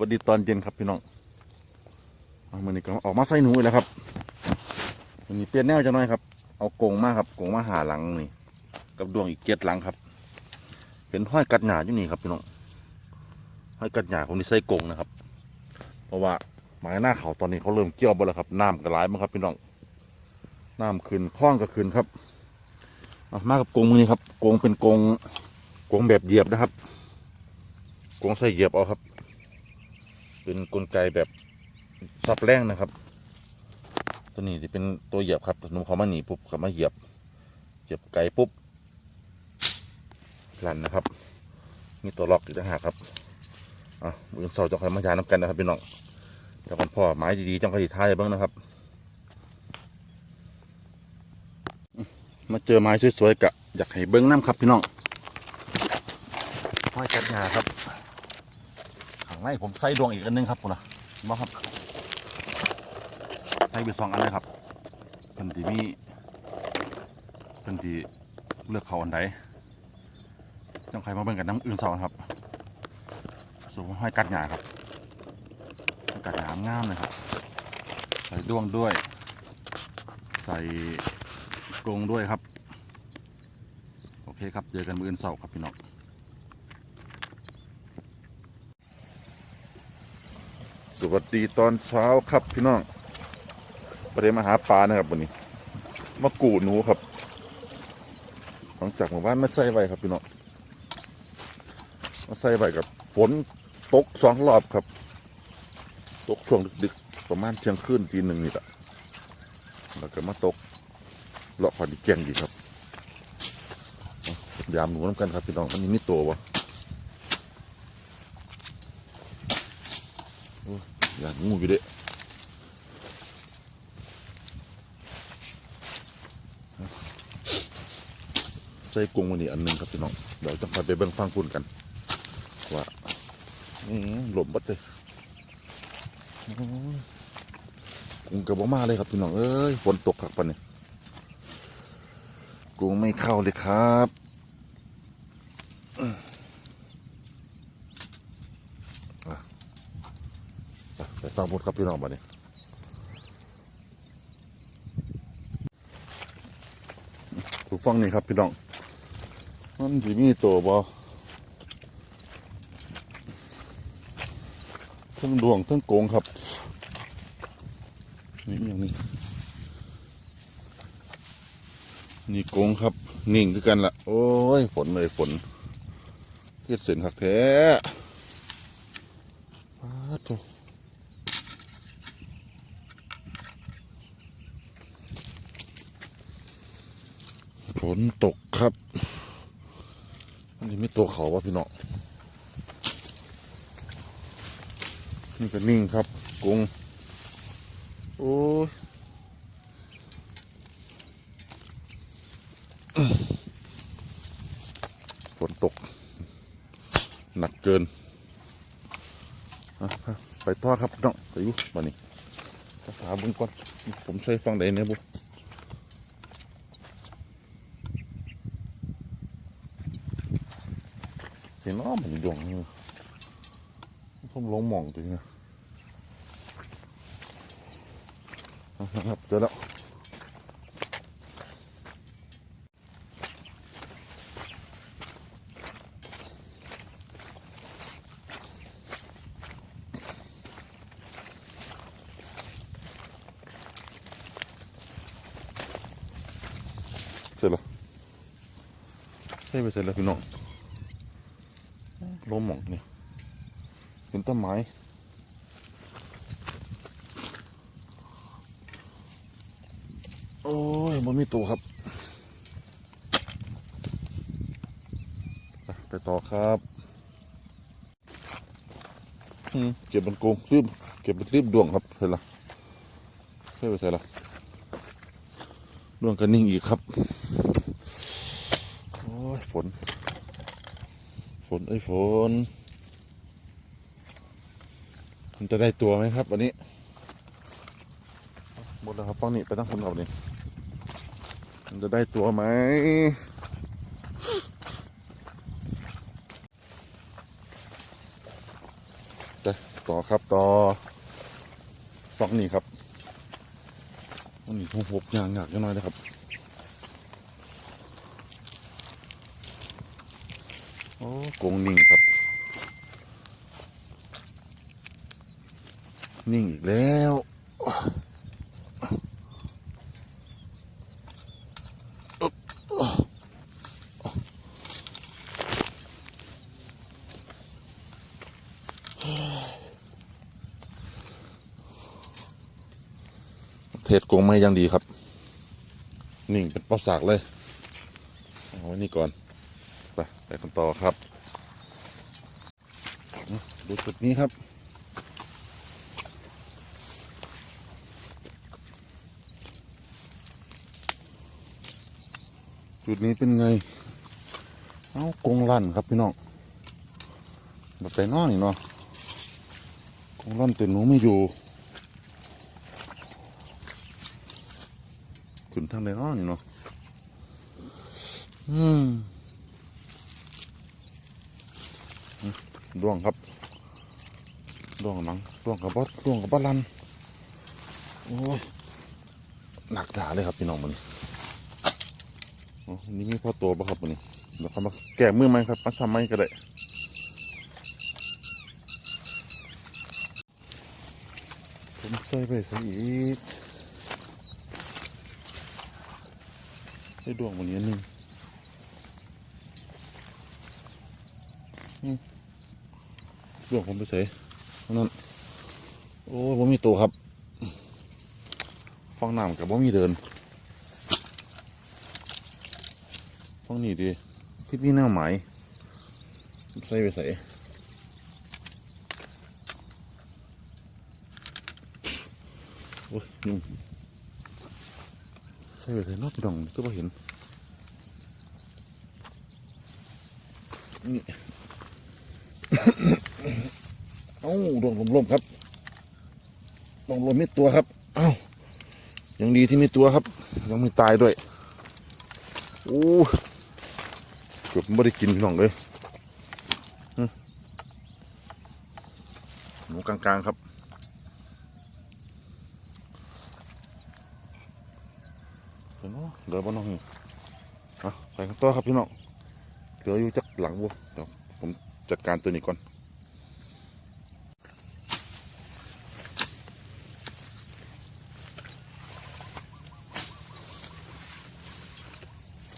วัสดีตอนเย็นครับพี่น้องมือนี้ก็ออกมาใส่หนูอีกแล้วครับมันนี้เปลี่ยนแนวจะน้อยครับ เอากงมาครับกงมาหาหลังนี่ กับดวงอีกเจ็ดหลังครับเป็นห้อยกัดหยาอยู่นี่ครับพี่น้องห้อยกัดหยาของนี่ใส่กงนะครับ เพราะว่าหมายหน้าเขาตอนนี้เขาเริ่มเกี่ยวไปแล้วครับน้ำกระไรมั้งครับพี่น้องน้ำขึ้นคล้องก็ขึ้นครับเอามากับกงมือนี้ครับกงเป็นกงกงแบบเหยียบนะครับกงใส่เหยียบเอาครับ เป็นกลไกแบบซับแรงนะครับ ตัวนี้ที่เป็นตัวเหยียบครับหนุ่มเขามาหนีปุ๊บเขามาเหยียบเหยียบไกปุ๊บลันนะครับมีตัวล็อกอยู่ต่างหากครับอะมือเสาจะคอยมายาน้ำกันนะครับพี่น้องเดี๋ยวก่อนพ่อไม้ดีๆจังคอยท้ายเบ้างนะครับ มาเจอไม้สวยๆกะอยากให้เบิ้งน้ำครับพี่น้องห้อยกัดงาครับ ในผมใส่ดวงอีกอันหนึงครับคุณนะมาครับใส่ไปสองอันเลยครับเพิ่นที่มีเพิ่นที่เลือกเขาอันใดจังใครมาเบิ่งกันน้ำอื่นเสาครับสูงห้อยกัดหยาครับกัดหยางามเลยครับ ใส่ดวงด้วย ใส่กรงด้วยครับ โอเคครับเจอกันมืออื่นเสาร์ครับพี่น้อง ส วัสดีตอนเช้าครับพี่น้องประเดี๋ยวมาหาปลานะครับวันนี้มากูหนูครับ หลังจากหมู่บ้านไม่ใส่ไว้ครับพี่น้องมาใส่ไว้กับฝนตกสองรอบครับ ตกช่วงดึกๆประมาณเที่ยงคืนทีหนึ่งนี่แหละแล้วก็มาตกเลาะขอดีแกงดีครับยามหนูน้ำกันครับพี่น้องมันนี้มีตัววะโอ้ ยากงูอยู่เด้ใส่กรงวันนี้อันหนึงครับพี่น้องเดี๋ยวจะไปเบิ่งฟังพุ่นกัน ว่าหลบบัดเลยโอ้ยกรุงกับบ่มาเลยครับพี่น้องเอ้ยฝนตกครับปะเนี่ยกูไม่เข้าเลยครับอืมอะ ไปไปฟังพูดครับพี่น้องมาเนี่ยกูฟังนี่ครับพี่น้อง มันจะมีตัวบอทั้งดวงทั้งโกงครับ นี่อย่างนี้ นี่โกงครับ นิ่งคือกันละโอ้ย ฝนเลยฝนเฮ็ดเส้นหักแท้ปาดโถฝ นตกครับอันนี้ไม่ตัวเขาวะพี่น้องนี่ก็นิ่งครับกุงโอ้ยฝนตก หนักเกิน ไปต่อครับน้องไปอยู่มานี่ภาษาบุญก่อนผมใช้ฟังได้เนี่ยบุ สีน้อมันดวงผมลงหมองตัวนี้นะเอาละครับเจอแล้วเสร็จแล้วใช่ไปเสร็จแล้วพี่น้อง ลมหมองเนี่ยเป็นต้นไม้โอ้ยมันมีตัวครับ ไปต่อครับเก็บมันโกงรีบเก็บมันรีบดวงครับเสร็จแล้วใช่ไปเสร็จล้วดวงกันนิ่งอีกครับ โอ้ยฝน ฝนไอ้ยฝน มันจะได้ตัวไหมครับ วันนี้ หมดแล้วครับฟังนี่ไปตั้งคนเอานี่มันจะได้ตัวไหมแต่ต่อครับต่อฟังนี่ครับอันนี้ผมหกอย่างหนักจังหน่อยนะครับ อ้กงนิ่งครับ นิ่งอีกแล้วเทศกงไม่ยังดีครับ นิ่งเป็นปอสากเลย เอาไว้นี่ก่อน ไปไปกันต่อครับดูจุดนี้ครับ จุดนี้เป็นไง เอากงลั่นครับพี่น้องแบบไปนอนนี่เนาะกงลั่นแต่หนูไม่อยู่ขึ้นทางไหนนอนนี่เนาะอืม ดวงครับดวงหนังดวงกับบอสดวงกับบอสลันโอ้ยหนักด่าเลยครับพี่น้องมันโอ้นี่มีพ่อตัวปะครับมันนี่เดี๋ยวเขามาแก้มือไหมครับมาซ้ำไหมก็ได้ผมใส่ไปใส่อีกให้ดวงมันนี้อันหนึง เรื่องผมไปใส่นั่นโอ้ผมมีตัวครับฟังน้ำกับผมมีเดินฟังนี่ดีคิดนี่หน้าหมายใส่ไปใส่โอ้ยยุ่งใส่ไปใส่นอกพี่น้องก็ไม่เห็นนี่ เอ้าดวงลมๆครับดวงลมไม่ตัวครับ เอ้ายังดีที่ไม่ตัวครับ ยังไม่ตายด้วยโอ้เกือบไม่ได้กินพี่น้องเลยหึหนูกลางๆครับเดี๋ยวเนะเดี๋ยวบ้านน้องอะไปกันต่อครับพี่น้องเหลืออยู่จากหลังวัวเดี๋ยวผมจัดการตัวนี้ก่อน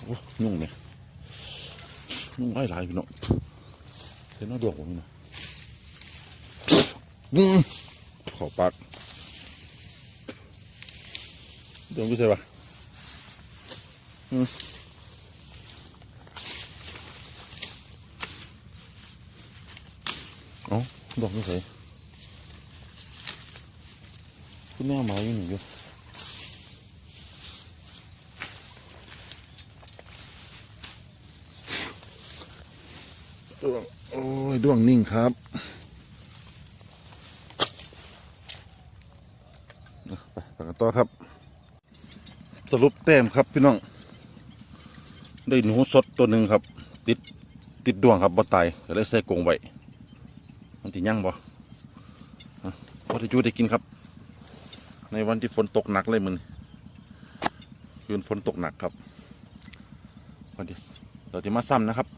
โอ้ ยุ่งเนี่ยยุ่งหลายหลายพี่น้องเห็นน้าดวงผมนะนี่ขอปากดวงกูใช่ปะอืมเอ้าดวงกูใช่คุณแม่มาอยู่หนึ่งอยู่ ดวงโอ้ยดวงนิ่งครับไปกันต่อครับ สรุปแต้มครับพี่น้อง ได้หนูสดตัวหนึ่งครับ ติดติดดวงครับบ่ตายก็เลยใส่กรงไว้มันติยั่งบ่อะพอที่จูได้กินครับ ในวันที่ฝนตกหนักเลยมันคืนฝนตกหนักครับวันที่เราจะมาซ้ำนะครับ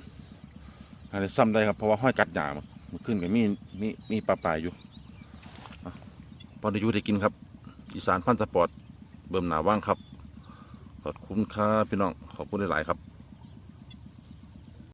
อันนี้ซ้ำได้ครับเพราะว่าห้อยกัดหยามันมันขึ้นกับมีมีมีปลาปลายอยู่พอได้อยู่ได้กินครับ อีสานพันธ์สปอร์ตเบิ่มหนาว่างครับขอบคุณครับพี่น้องขอบคุณหลายๆครับ